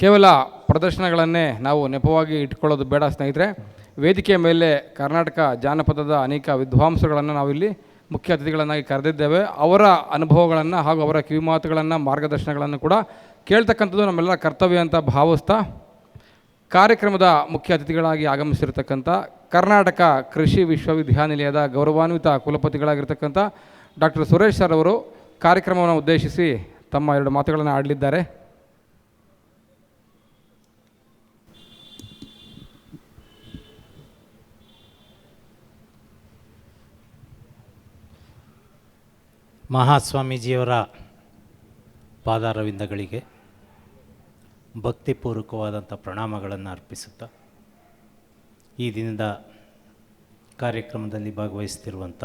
ಕೇವಲ ಪ್ರದರ್ಶನಗಳನ್ನೇ ನಾವು ನೆಪವಾಗಿ ಇಟ್ಕೊಳ್ಳೋದು ಬೇಡ ಸ್ನೇಹಿತರೆ. ವೇದಿಕೆಯ ಮೇಲೆ ಕರ್ನಾಟಕ ಜಾನಪದದ ಅನೇಕ ವಿದ್ವಾಂಸಗಳನ್ನು ನಾವಿಲ್ಲಿ ಮುಖ್ಯ ಅತಿಥಿಗಳನ್ನಾಗಿ ಕರೆದಿದ್ದೇವೆ. ಅವರ ಅನುಭವಗಳನ್ನು ಹಾಗೂ ಅವರ ಕಿವಿಮಾತುಗಳನ್ನು ಮಾರ್ಗದರ್ಶನಗಳನ್ನು ಕೂಡ ಕೇಳ್ತಕ್ಕಂಥದ್ದು ನಮ್ಮೆಲ್ಲರ ಕರ್ತವ್ಯ ಅಂತ ಭಾವಿಸ್ತಾ ಕಾರ್ಯಕ್ರಮದ ಮುಖ್ಯ ಅತಿಥಿಗಳಾಗಿ ಆಗಮಿಸಿರ್ತಕ್ಕಂಥ ಕರ್ನಾಟಕ ಕೃಷಿ ವಿಶ್ವವಿದ್ಯಾನಿಲಯದ ಗೌರವಾನ್ವಿತ ಕುಲಪತಿಗಳಾಗಿರ್ತಕ್ಕಂಥ ಡಾಕ್ಟರ್ ಸುರೇಶ್ ಸರ್ ಅವರು ಕಾರ್ಯಕ್ರಮವನ್ನು ಉದ್ದೇಶಿಸಿ ತಮ್ಮ ಎರಡು ಮಾತುಗಳನ್ನು ಆಡಲಿದ್ದಾರೆ. ಮಹಾಸ್ವಾಮೀಜಿಯವರ ಪಾದಾರವಿಂದಗಳಿಗೆ ಭಕ್ತಿಪೂರ್ವಕವಾದಂಥ ಪ್ರಣಾಮಗಳನ್ನು ಅರ್ಪಿಸುತ್ತಾ ಈ ದಿನದ ಕಾರ್ಯಕ್ರಮದಲ್ಲಿ ಭಾಗವಹಿಸ್ತಿರುವಂಥ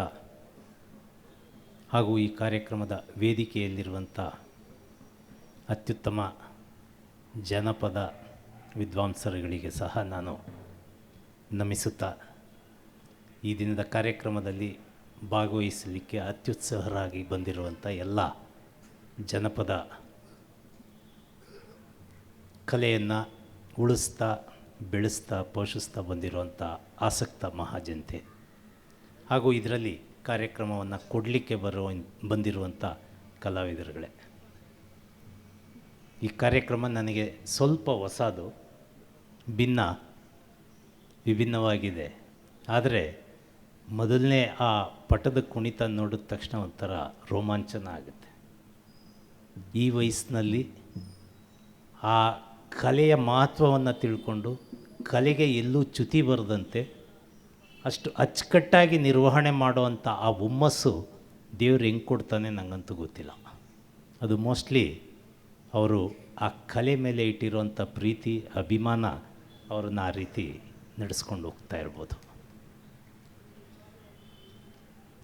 ಹಾಗೂ ಈ ಕಾರ್ಯಕ್ರಮದ ವೇದಿಕೆಯಲ್ಲಿರುವಂಥ ಅತ್ಯುತ್ತಮ ಜನಪದ ವಿದ್ವಾಂಸರುಗಳಿಗೆ ಸಹ ನಾನು ನಮಿಸುತ್ತಾ ಈ ದಿನದ ಕಾರ್ಯಕ್ರಮದಲ್ಲಿ ಭಾಗವಹಿಸಲಿಕ್ಕೆ ಅತ್ಯುತ್ಸಾಹರಾಗಿ ಬಂದಿರುವಂಥ ಎಲ್ಲ ಜನಪದ ಕಲೆಯನ್ನು ಉಳಿಸ್ತಾ, ಬೆಳೆಸ್ತಾ, ಪೋಷಿಸ್ತಾ ಬಂದಿರುವಂಥ ಆಸಕ್ತ ಮಹಾಜನತೆ. ಹಾಗೂ ಇದರಲ್ಲಿ ಕಾರ್ಯಕ್ರಮವನ್ನು ಕೊಡಲಿಕ್ಕೆ ಬರುವ, ಬಂದಿರುವಂಥ ಕಲಾವಿದರುಗಳೇ. ಈ ಕಾರ್ಯಕ್ರಮ ನನಗೆ ಸ್ವಲ್ಪ ಹೊಸದು, ಭಿನ್ನ, ವಿಭಿನ್ನವಾಗಿದೆ. ಆದರೆ ಮೊದಲನೇ ಆ ಪಟದ ಕುಣಿತ ನೋಡಿದ ತಕ್ಷಣ ಒಂಥರ ರೋಮಾಂಚನ ಆಗುತ್ತೆ. ಈ ವಯಸ್ಸಿನಲ್ಲಿ ಆ ಕಲೆಯ ಮಹತ್ವವನ್ನು ತಿಳ್ಕೊಂಡು ಕಲೆಗೆ ಎಲ್ಲೂ ಚ್ಯುತಿ ಬರದಂತೆ ಅಷ್ಟು ಅಚ್ಚುಕಟ್ಟಾಗಿ ನಿರ್ವಹಣೆ ಮಾಡುವಂಥ ಆ ಹುಮ್ಮಸ್ಸು ದೇವ್ರು ಹೆಂಗೆ ಕೊಡ್ತಾನೆ ನನಗಂತೂ ಗೊತ್ತಿಲ್ಲ. ಅದು ಮೋಸ್ಟ್ಲಿ ಅವರು ಆ ಕಲೆ ಮೇಲೆ ಇಟ್ಟಿರುವಂಥ ಪ್ರೀತಿ, ಅಭಿಮಾನ ಅವ್ರನ್ನ ಆ ರೀತಿ ನಡೆಸ್ಕೊಂಡು ಹೋಗ್ತಾ ಇರ್ಬೋದು.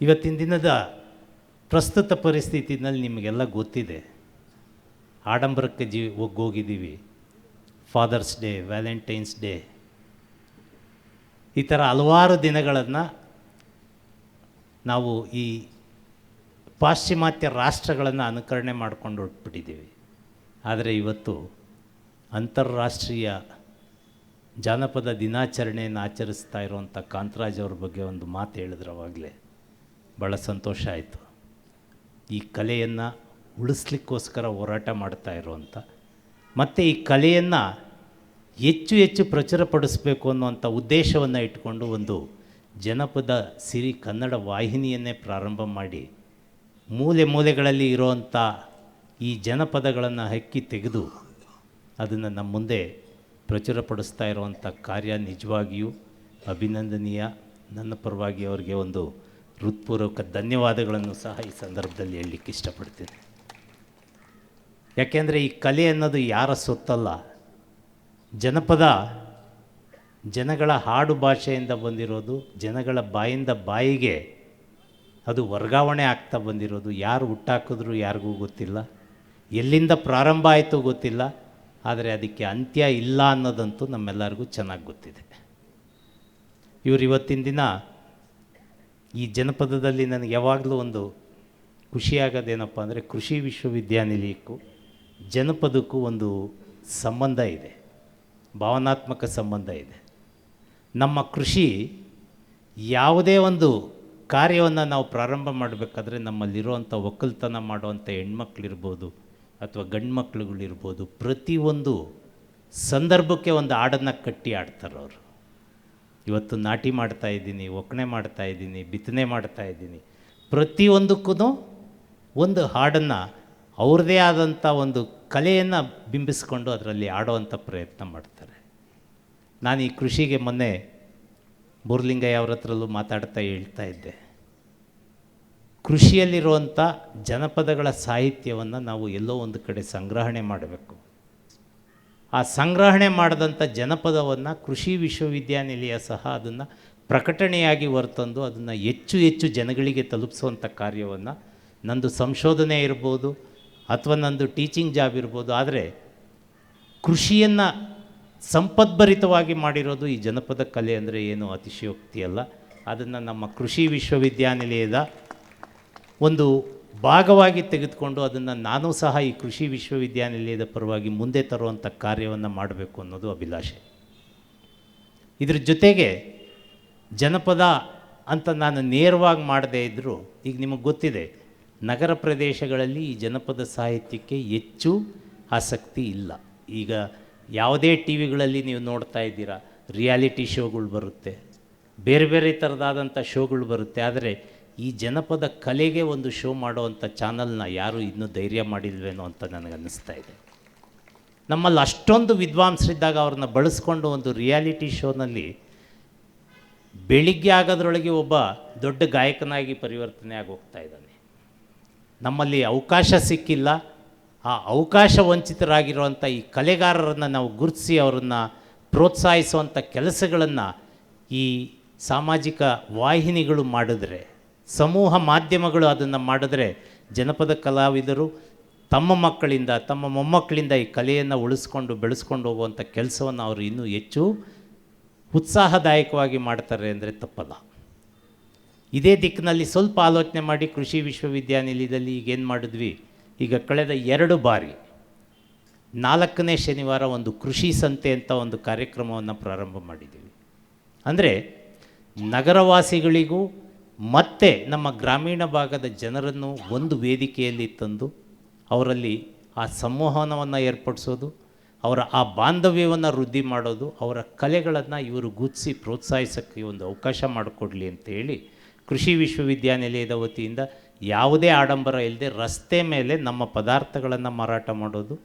ಇವತ್ತಿನ ದಿನದ ಪ್ರಸ್ತುತ ಪರಿಸ್ಥಿತಿನಲ್ಲಿ ನಿಮಗೆಲ್ಲ ಗೊತ್ತಿದೆ. ಆಡಂಬರಕ್ಕೆ ಜೀ ಒಗ್ಗೋಗಿದ್ದೀವಿ ಫಾದರ್ಸ್ ಡೇ ವ್ಯಾಲೆಂಟೈನ್ಸ್ ಡೇ ಈ ಥರ ಹಲವಾರು ದಿನಗಳನ್ನು ನಾವು ಈ ಪಾಶ್ಚಿಮಾತ್ಯ ರಾಷ್ಟ್ರಗಳನ್ನು ಅನುಕರಣೆ ಮಾಡಿಕೊಂಡು ಹೊರಟ್ಬಿಟ್ಟಿದ್ದೀವಿ ಆದರೆ ಇವತ್ತು ಅಂತಾರಾಷ್ಟ್ರೀಯ ಜಾನಪದ ದಿನಾಚರಣೆಯನ್ನು ಆಚರಿಸ್ತಾ ಇರುವಂಥ ಕಾಂತರಾಜ್ ಅವ್ರ ಬಗ್ಗೆ ಒಂದು ಮಾತು ಹೇಳಿದ್ರು ಅವಾಗಲೇ ಭಾಳ ಸಂತೋಷ ಆಯಿತು. ಈ ಕಲೆಯನ್ನು ಉಳಿಸ್ಲಿಕ್ಕೋಸ್ಕರ ಹೋರಾಟ ಮಾಡ್ತಾ ಇರುವಂಥ ಮತ್ತು ಈ ಕಲೆಯನ್ನು ಹೆಚ್ಚು ಹೆಚ್ಚು ಪ್ರಚುರಪಡಿಸಬೇಕು ಅನ್ನುವಂಥ ಉದ್ದೇಶವನ್ನು ಇಟ್ಕೊಂಡು ಒಂದು ಜನಪದ ಸಿರಿ ಕನ್ನಡ ವಾಹಿನಿಯನ್ನೇ ಪ್ರಾರಂಭ ಮಾಡಿ, ಮೂಲೆ ಮೂಲೆಗಳಲ್ಲಿ ಇರುವಂಥ ಈ ಜನಪದಗಳನ್ನು ಹಕ್ಕಿ ತೆಗೆದು ಅದನ್ನು ನಮ್ಮ ಮುಂದೆ ಪ್ರಚುರಪಡಿಸ್ತಾ ಇರುವಂಥ ಕಾರ್ಯ ನಿಜವಾಗಿಯೂ ಅಭಿನಂದನೀಯ. ನನ್ನ ಪರವಾಗಿ ಅವರಿಗೆ ಒಂದು ಹೃತ್ಪೂರ್ವಕ ಧನ್ಯವಾದಗಳನ್ನು ಸಹ ಈ ಸಂದರ್ಭದಲ್ಲಿ ಹೇಳಲಿಕ್ಕೆ ಇಷ್ಟಪಡ್ತೀನಿ. ಯಾಕೆಂದರೆ ಈ ಕಲೆ ಅನ್ನೋದು ಯಾರ ಸೊತ್ತಲ್ಲ? ಜನಪದ, ಜನಗಳ ಹಾಡು ಭಾಷೆಯಿಂದ ಬಂದಿರೋದು, ಜನಗಳ ಬಾಯಿಂದ ಬಾಯಿಗೆ ಅದು ವರ್ಗಾವಣೆ ಆಗ್ತಾ ಬಂದಿರೋದು. ಯಾರು ಹುಟ್ಟಾಕಿದ್ರು ಯಾರಿಗೂ ಗೊತ್ತಿಲ್ಲ. ಎಲ್ಲಿಂದ ಪ್ರಾರಂಭ ಆಯಿತು ಗೊತ್ತಿಲ್ಲ. ಆದರೆ ಅದಕ್ಕೆ ಅಂತ್ಯ ಇಲ್ಲ ಅನ್ನೋದಂತೂ ನಮ್ಮೆಲ್ಲರಿಗೂ ಚೆನ್ನಾಗಿ ಗೊತ್ತಿದೆ. ಇವರು ಇವತ್ತಿನ ದಿನ ಈ ಜನಪದದಲ್ಲಿ ನನಗೆ ಯಾವಾಗಲೂ ಒಂದು ಖುಷಿಯಾಗೋದೇನಪ್ಪ ಅಂದರೆ ಕೃಷಿ ವಿಶ್ವವಿದ್ಯಾನಿಲಯಕ್ಕೂ ಜನಪದಕ್ಕೂ ಒಂದು ಸಂಬಂಧ ಇದೆ, ಭಾವನಾತ್ಮಕ ಸಂಬಂಧ ಇದೆ. ನಮ್ಮ ಕೃಷಿ ಯಾವುದೇ ಒಂದು ಕಾರ್ಯವನ್ನು ನಾವು ಪ್ರಾರಂಭ ಮಾಡಬೇಕಾದ್ರೆ ನಮ್ಮಲ್ಲಿರುವಂಥ ಒಕ್ಕಲ್ತನ ಮಾಡುವಂಥ ಹೆಣ್ಮಕ್ಳಿರ್ಬೋದು ಅಥವಾ ಗಂಡು ಮಕ್ಳುಗಳಿರ್ಬೋದು ಪ್ರತಿಯೊಂದು ಸಂದರ್ಭಕ್ಕೆ ಒಂದು ಹಾಡನ್ನು ಕಟ್ಟಿ ಆಡ್ತಾರೆ ಅವರು ಇವತ್ತು ನಾಟಿ ಮಾಡ್ತಾ ಇದ್ದೀನಿ, ಒಕ್ಕಣೆ ಮಾಡ್ತಾ ಇದ್ದೀನಿ, ಬಿತ್ತನೆ ಮಾಡ್ತಾ ಇದ್ದೀನಿ. ಪ್ರತಿಯೊಂದಕ್ಕೂ ಒಂದು ಹಾಡನ್ನು ಅವ್ರದ್ದೇ ಆದಂಥ ಒಂದು ಕಲೆಯನ್ನು ಬಿಂಬಿಸ್ಕೊಂಡು ಅದರಲ್ಲಿ ಆಡುವಂಥ ಪ್ರಯತ್ನ ಮಾಡ್ತಾರೆ. ನಾನು ಈ ಕೃಷಿಗೆ ಮೊನ್ನೆ ಬೋರ್ಲಿಂಗಯ್ಯ ಅವ್ರ ಹತ್ರಲ್ಲೂ ಮಾತಾಡ್ತಾ ಹೇಳ್ತಾ ಇದ್ದೆ. ಕೃಷಿಯಲ್ಲಿರುವಂಥ ಜನಪದಗಳ ಸಾಹಿತ್ಯವನ್ನು ನಾವು ಎಲ್ಲೋ ಒಂದು ಕಡೆ ಸಂಗ್ರಹಣೆ ಮಾಡಬೇಕು. ಆ ಸಂಗ್ರಹಣೆ ಮಾಡಿದಂಥ ಜನಪದವನ್ನು ಕೃಷಿ ವಿಶ್ವವಿದ್ಯಾನಿಲಯ ಸಹ ಅದನ್ನು ಪ್ರಕಟಣೆಯಾಗಿ ಹೊರತಂದು ಅದನ್ನು ಹೆಚ್ಚು ಹೆಚ್ಚು ಜನಗಳಿಗೆ ತಲುಪಿಸುವಂಥ ಕಾರ್ಯವನ್ನು ನಂದು ಸಂಶೋಧನೆ ಇರ್ಬೋದು ಅಥವಾ ನಂದು ಟೀಚಿಂಗ್ ಜಾಬ್ ಇರ್ಬೋದು, ಆದರೆ ಕೃಷಿಯನ್ನು ಸಂಪದ್ಭರಿತವಾಗಿ ಮಾಡಿರೋದು ಈ ಜನಪದ ಕಲೆ ಅಂದರೆ ಏನು ಅತಿಶಯೋಕ್ತಿ ಅಲ್ಲ. ಅದನ್ನು ನಮ್ಮ ಕೃಷಿ ವಿಶ್ವವಿದ್ಯಾನಿಲಯದ ಒಂದು ಭಾಗವಾಗಿ ತೆಗೆದುಕೊಂಡು ಅದನ್ನು ನಾನು ಸಹ ಈ ಕೃಷಿ ವಿಶ್ವವಿದ್ಯಾನಿಲಯದ ಪರವಾಗಿ ಮುಂದೆ ತರುವಂಥ ಕಾರ್ಯವನ್ನು ಮಾಡಬೇಕು ಅನ್ನೋದು ಅಭಿಲಾಷೆ. ಇದ್ರ ಜೊತೆಗೆ ಜನಪದ ಅಂತ ನಾನು ನೇರವಾಗಿ ಮಾಡದೇ ಇದ್ದರೂ ಈಗ ನಿಮಗೆ ಗೊತ್ತಿದೆ, ನಗರ ಪ್ರದೇಶಗಳಲ್ಲಿ ಈ ಜನಪದ ಸಾಹಿತ್ಯಕ್ಕೆ ಹೆಚ್ಚು ಆಸಕ್ತಿ ಇಲ್ಲ. ಈಗ ಯಾವುದೇ ಟಿ ವಿಗಳಲ್ಲಿ ನೀವು ನೋಡ್ತಾ ಇದ್ದೀರಾ, ರಿಯಾಲಿಟಿ ಶೋಗಳು ಬರುತ್ತೆ, ಬೇರೆ ಬೇರೆ ಥರದಾದಂಥ ಶೋಗಳು ಬರುತ್ತೆ, ಆದರೆ ಈ ಜನಪದ ಕಲೆಗೆ ಒಂದು ಶೋ ಮಾಡುವಂಥ ಚಾನಲ್ನ ಯಾರೂ ಇನ್ನೂ ಧೈರ್ಯ ಮಾಡಿಲ್ವೇನೋ ಅಂತ ನನಗನ್ನಿಸ್ತಾ ಇದೆ. ನಮ್ಮಲ್ಲಿ ಅಷ್ಟೊಂದು ವಿದ್ವಾಂಸರಿದ್ದಾಗ ಅವ್ರನ್ನ ಬಳಸ್ಕೊಂಡು ಒಂದು ರಿಯಾಲಿಟಿ ಶೋನಲ್ಲಿ ಬೆಳಿಗ್ಗೆ ಆಗೋದ್ರೊಳಗೆ ಒಬ್ಬ ದೊಡ್ಡ ಗಾಯಕನಾಗಿ ಪರಿವರ್ತನೆ ಆಗಿ ಹೋಗ್ತಾ ಇದ್ದಾನೆ. ನಮ್ಮಲ್ಲಿ ಅವಕಾಶ ಸಿಕ್ಕಿಲ್ಲ. ಆ ಅವಕಾಶ ವಂಚಿತರಾಗಿರುವಂಥ ಈ ಕಲೆಗಾರರನ್ನು ನಾವು ಗುರುತಿಸಿ ಅವರನ್ನು ಪ್ರೋತ್ಸಾಹಿಸುವಂಥ ಕೆಲಸಗಳನ್ನು ಈ ಸಾಮಾಜಿಕ ವಾಹಿನಿಗಳು ಮಾಡಿದ್ರೆ ಸಮೂಹ ಮಾಧ್ಯಮಗಳು ಅದನ್ನು ಮಾಡಿದ್ರೆ ಜನಪದ ಕಲಾವಿದರು ತಮ್ಮ ಮಕ್ಕಳಿಂದ, ತಮ್ಮ ಮೊಮ್ಮಕ್ಕಳಿಂದ ಈ ಕಲೆಯನ್ನು ಉಳಿಸ್ಕೊಂಡು ಬೆಳೆಸ್ಕೊಂಡು ಹೋಗುವಂಥ ಕೆಲಸವನ್ನು ಅವರು ಇನ್ನೂ ಹೆಚ್ಚು ಉತ್ಸಾಹದಾಯಕವಾಗಿ ಮಾಡ್ತಾರೆ ಅಂದರೆ ತಪ್ಪಲ್ಲ. ಇದೇ ದಿಕ್ಕಿನಲ್ಲಿ ಸ್ವಲ್ಪ ಆಲೋಚನೆ ಮಾಡಿ ಕೃಷಿ ವಿಶ್ವವಿದ್ಯಾನಿಲಯದಲ್ಲಿ ಈಗೇನು ಮಾಡಿದ್ವಿ? ಈಗ ಕಳೆದ ಎರಡು ಬಾರಿ ನಾಲ್ಕನೇ ಶನಿವಾರ ಒಂದು ಕೃಷಿ ಸಂತೆ ಅಂತ ಒಂದು ಕಾರ್ಯಕ್ರಮವನ್ನು ಪ್ರಾರಂಭ ಮಾಡಿದ್ದೀವಿ. ಅಂದರೆ ನಗರವಾಸಿಗಳಿಗೂ ಮತ್ತೆ ನಮ್ಮ ಗ್ರಾಮೀಣ ಭಾಗದ ಜನರನ್ನು ಒಂದು ವೇದಿಕೆಯಲ್ಲಿ ತಂದು ಅವರಲ್ಲಿ ಆ ಸಂವಹನವನ್ನು ಏರ್ಪಡಿಸೋದು, ಅವರ ಆ ಬಾಂಧವ್ಯವನ್ನು ವೃದ್ಧಿ ಮಾಡೋದು, ಅವರ ಕಲೆಗಳನ್ನು ಇವರು ಗುರುತಿಸಿ ಪ್ರೋತ್ಸಾಹಿಸೋಕ್ಕೆ ಒಂದು ಅವಕಾಶ ಮಾಡಿಕೊಡ್ಲಿ ಅಂತೇಳಿ ಕೃಷಿ ವಿಶ್ವವಿದ್ಯಾನಿಲಯದ ವತಿಯಿಂದ ಯಾವುದೇ ಆಡಂಬರ ಇಲ್ಲದೆ ರಸ್ತೆ ಮೇಲೆ ನಮ್ಮ ಪದಾರ್ಥಗಳನ್ನು ಮಾರಾಟ ಮಾಡೋದು,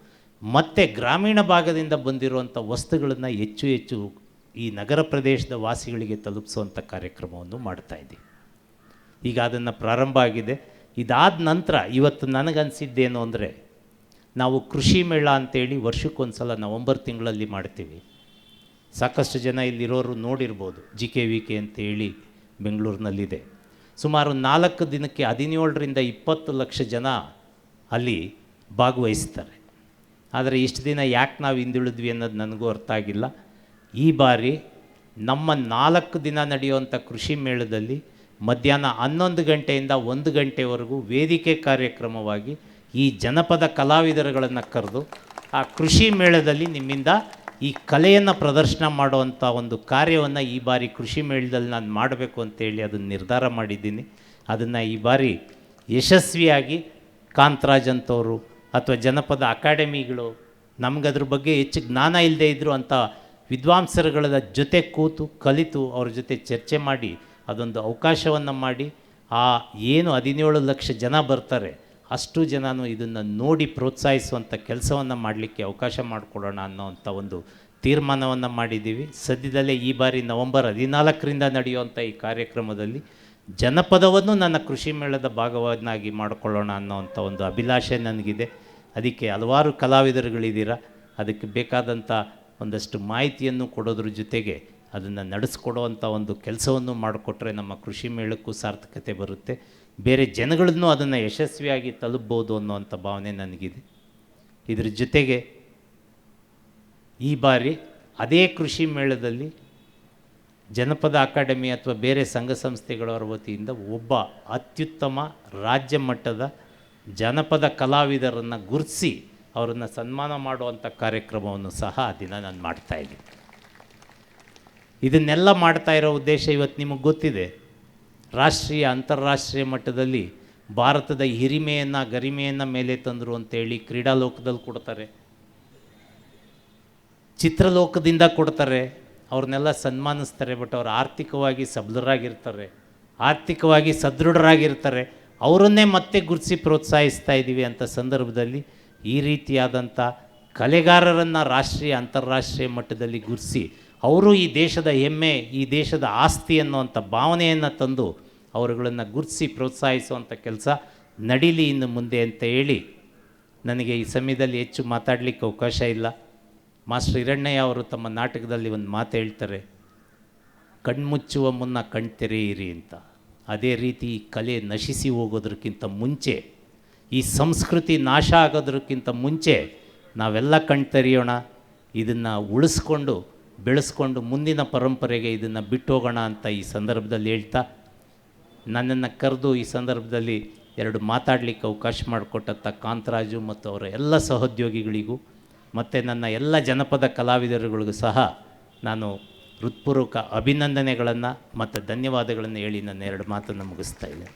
ಮತ್ತು ಗ್ರಾಮೀಣ ಭಾಗದಿಂದ ಬಂದಿರುವಂಥ ವಸ್ತುಗಳನ್ನು ಹೆಚ್ಚು ಹೆಚ್ಚು ಈ ನಗರ ಪ್ರದೇಶದ ವಾಸಿಗಳಿಗೆ ತಲುಪಿಸುವಂಥ ಕಾರ್ಯಕ್ರಮವನ್ನು ಮಾಡ್ತಾ ಇದ್ದೀವಿ. ಈಗ ಅದನ್ನು ಪ್ರಾರಂಭ ಆಗಿದೆ. ಇದಾದ ನಂತರ ಇವತ್ತು ನನಗನ್ಸಿದ್ದೇನು ಅಂದರೆ, ನಾವು ಕೃಷಿ ಮೇಳ ಅಂತೇಳಿ ವರ್ಷಕ್ಕೊಂದು ಸಲ ನವಂಬರ್ ತಿಂಗಳಲ್ಲಿ ಮಾಡ್ತೀವಿ. ಸಾಕಷ್ಟು ಜನ ಇಲ್ಲಿರೋರು ನೋಡಿರ್ಬೋದು ಜಿ ಕೆ ವಿ ಕೆ ಅಂತೇಳಿ ಬೆಂಗಳೂರಿನಲ್ಲಿದೆ. ಸುಮಾರು ನಾಲ್ಕು ದಿನಕ್ಕೆ ಹದಿನೇಳರಿಂದ ಇಪ್ಪತ್ತು ಲಕ್ಷ ಜನ ಅಲ್ಲಿ ಭಾಗವಹಿಸ್ತಾರೆ. ಆದರೆ ಇಷ್ಟು ದಿನ ಯಾಕೆ ನಾವು ಹಿಂದುಳಿದ್ವಿ ಅನ್ನೋದು ನನಗೂ ಅರ್ಥ ಆಗಿಲ್ಲ. ಈ ಬಾರಿ ನಮ್ಮ ನಾಲ್ಕು ದಿನ ನಡೆಯುವಂಥ ಕೃಷಿ ಮೇಳದಲ್ಲಿ ಮಧ್ಯಾಹ್ನ ಹನ್ನೊಂದು ಗಂಟೆಯಿಂದ ಒಂದು ಗಂಟೆವರೆಗೂ ವೇದಿಕೆ ಕಾರ್ಯಕ್ರಮವಾಗಿ ಈ ಜನಪದ ಕಲಾವಿದರುಗಳನ್ನು ಕರೆದು ಆ ಕೃಷಿ ಮೇಳದಲ್ಲಿ ನಿಮ್ಮಿಂದ ಈ ಕಲೆಯನ್ನು ಪ್ರದರ್ಶನ ಮಾಡುವಂಥ ಒಂದು ಕಾರ್ಯವನ್ನು ಈ ಬಾರಿ ಕೃಷಿ ಮೇಳದಲ್ಲಿ ನಾನು ಮಾಡಬೇಕು ಅಂತೇಳಿ ಅದನ್ನು ನಿರ್ಧಾರ ಮಾಡಿದ್ದೀನಿ. ಅದನ್ನು ಈ ಬಾರಿ ಯಶಸ್ವಿಯಾಗಿ ಕಾಂತರಾಜ್ ಅಂತವರು ಅಥವಾ ಜನಪದ ಅಕಾಡೆಮಿಗಳು ನಮಗದ್ರ ಬಗ್ಗೆ ಹೆಚ್ಚು ಜ್ಞಾನ ಇಲ್ಲದೆ ಇದ್ದರು ಅಂತ ವಿದ್ವಾಂಸರುಗಳ ಜೊತೆ ಕೂತು ಕಲಿತು ಅವ್ರ ಜೊತೆ ಚರ್ಚೆ ಮಾಡಿ ಅದೊಂದು ಅವಕಾಶವನ್ನು ಮಾಡಿ ಆ ಏನು ಹದಿನೇಳು ಲಕ್ಷ ಜನ ಬರ್ತಾರೆ, ಅಷ್ಟು ಜನನು ಇದನ್ನು ನೋಡಿ ಪ್ರೋತ್ಸಾಹಿಸುವಂಥ ಕೆಲಸವನ್ನು ಮಾಡಲಿಕ್ಕೆ ಅವಕಾಶ ಮಾಡಿಕೊಡೋಣ ಅನ್ನೋವಂಥ ಒಂದು ತೀರ್ಮಾನವನ್ನು ಮಾಡಿದ್ದೀವಿ. ಸದ್ಯದಲ್ಲೇ ಈ ಬಾರಿ ನವೆಂಬರ್ ಹದಿನಾಲ್ಕರಿಂದ ನಡೆಯುವಂಥ ಈ ಕಾರ್ಯಕ್ರಮದಲ್ಲಿ ಜನಪದವನ್ನು ನನ್ನ ಕೃಷಿ ಮೇಳದ ಭಾಗವನ್ನಾಗಿ ಮಾಡಿಕೊಳ್ಳೋಣ ಅನ್ನೋವಂಥ ಒಂದು ಅಭಿಲಾಷೆ ನನಗಿದೆ. ಅದಕ್ಕೆ ಹಲವಾರು ಕಲಾವಿದರುಗಳಿದ್ದೀರಾ, ಅದಕ್ಕೆ ಬೇಕಾದಂಥ ಒಂದಷ್ಟು ಮಾಹಿತಿಯನ್ನು ಕೊಡೋದ್ರ ಜೊತೆಗೆ ಅದನ್ನು ನಡೆಸ್ಕೊಡುವಂಥ ಒಂದು ಕೆಲಸವನ್ನು ಮಾಡಿಕೊಟ್ರೆ ನಮ್ಮ ಕೃಷಿ ಮೇಳಕ್ಕೂ ಸಾರ್ಥಕತೆ ಬರುತ್ತೆ. ಬೇರೆ ಜನಗಳನ್ನು ಅದನ್ನು ಯಶಸ್ವಿಯಾಗಿ ತಲುಪ್ಬೋದು ಅನ್ನೋವಂಥ ಭಾವನೆ ನನಗಿದೆ. ಇದ್ರ ಜೊತೆಗೆ ಈ ಬಾರಿ ಅದೇ ಕೃಷಿ ಮೇಳದಲ್ಲಿ ಜನಪದ ಅಕಾಡೆಮಿ ಅಥವಾ ಬೇರೆ ಸಂಘ ಸಂಸ್ಥೆಗಳವರ ವತಿಯಿಂದ ಒಬ್ಬ ಅತ್ಯುತ್ತಮ ರಾಜ್ಯ ಮಟ್ಟದ ಜನಪದ ಕಲಾವಿದರನ್ನು ಗುರುತಿಸಿ ಅವರನ್ನು ಸನ್ಮಾನ ಮಾಡುವಂಥ ಕಾರ್ಯಕ್ರಮವನ್ನು ಸಹ ಆ ದಿನ ನಾನು ಮಾಡ್ತಾಯಿದ್ದೀನಿ ಇದನ್ನೆಲ್ಲ ಮಾಡ್ತಾ ಇರೋ ಉದ್ದೇಶ ಇವತ್ತು ನಿಮಗೆ ಗೊತ್ತಿದೆ. ರಾಷ್ಟ್ರೀಯ, ಅಂತಾರಾಷ್ಟ್ರೀಯ ಮಟ್ಟದಲ್ಲಿ ಭಾರತದ ಹಿರಿಮೆಯನ್ನು, ಗರಿಮೆಯನ್ನು ಮೇಲೆ ತಂದರು ಅಂತೇಳಿ ಕ್ರೀಡಾಲೋಕದಲ್ಲಿ ಕೊಡ್ತಾರೆ. ಚಿತ್ರಲೋಕದಿಂದ ಕೊಡ್ತಾರೆ. ಅವ್ರನ್ನೆಲ್ಲ ಸನ್ಮಾನಿಸ್ತಾರೆ, ಬಟ್ ಅವ್ರು ಆರ್ಥಿಕವಾಗಿ ಸಬಲರಾಗಿರ್ತಾರೆ. ಆರ್ಥಿಕವಾಗಿ ಸದೃಢರಾಗಿರ್ತಾರೆ. ಅವರನ್ನೇ ಮತ್ತೆ ಗುರುತಿಸಿ ಪ್ರೋತ್ಸಾಹಿಸ್ತಾ ಇದ್ದೀವಿ ಅಂತ ಸಂದರ್ಭದಲ್ಲಿ ಈ ರೀತಿಯಾದಂಥ ಕಲೆಗಾರರನ್ನು ರಾಷ್ಟ್ರೀಯ, ಅಂತಾರಾಷ್ಟ್ರೀಯ ಮಟ್ಟದಲ್ಲಿ ಗುರುತಿಸಿ ಅವರು ಈ ದೇಶದ ಹೆಮ್ಮೆ, ಈ ದೇಶದ ಆಸ್ತಿ ಅನ್ನುವಂಥ ಭಾವನೆಯನ್ನು ತಂದು ಅವರುಗಳನ್ನು ಗುರುತಿಸಿ ಪ್ರೋತ್ಸಾಹಿಸುವಂಥ ಕೆಲಸ ನಡೀಲಿ ಇನ್ನು ಮುಂದೆ ಅಂತ ಹೇಳಿ ನನಗೆ ಈ ಸಮಯದಲ್ಲಿ ಹೆಚ್ಚು ಮಾತಾಡಲಿಕ್ಕೆ ಅವಕಾಶ ಇಲ್ಲ. ಮಾಸ್ಟರ್ ಹಿರಣ್ಣಯ್ಯ ಅವರು ತಮ್ಮ ನಾಟಕದಲ್ಲಿ ಒಂದು ಮಾತು ಹೇಳ್ತಾರೆ, ಕಣ್ಮುಚ್ಚುವ ಮುನ್ನ ಕಣ್ತೆರೆಯಿರಿ ಅಂತ. ಅದೇ ರೀತಿ ಈ ಕಲೆ ನಶಿಸಿ ಹೋಗೋದಕ್ಕಿಂತ ಮುಂಚೆ, ಈ ಸಂಸ್ಕೃತಿ ನಾಶ ಆಗೋದಕ್ಕಿಂತ ಮುಂಚೆ ನಾವೆಲ್ಲ ಕಣ್ತೆರೆಯೋಣ. ಇದನ್ನು ಉಳಿಸ್ಕೊಂಡು ಬೆಳೆಸ್ಕೊಂಡು ಮುಂದಿನ ಪರಂಪರೆಗೆ ಇದನ್ನು ಬಿಟ್ಟು ಹೋಗೋಣ ಅಂತ ಈ ಸಂದರ್ಭದಲ್ಲಿ ಹೇಳ್ತಾ, ನನ್ನನ್ನು ಕರೆದು ಈ ಸಂದರ್ಭದಲ್ಲಿ ಎರಡು ಮಾತಾಡಲಿಕ್ಕೆ ಅವಕಾಶ ಮಾಡಿಕೊಟ್ಟಂಥ ಕಾಂತರಾಜು ಮತ್ತು ಅವರ ಎಲ್ಲ ಸಹೋದ್ಯೋಗಿಗಳಿಗೂ, ಮತ್ತು ನನ್ನ ಎಲ್ಲ ಜನಪದ ಕಲಾವಿದರುಗಳಿಗೂ ಸಹ ನಾನು ಹೃತ್ಪೂರ್ವಕ ಅಭಿನಂದನೆಗಳನ್ನು ಮತ್ತು ಧನ್ಯವಾದಗಳನ್ನು ಹೇಳಿ ನನ್ನ ಎರಡು ಮಾತನ್ನು ಮುಗಿಸ್ತಾ ಇದ್ದೇನೆ.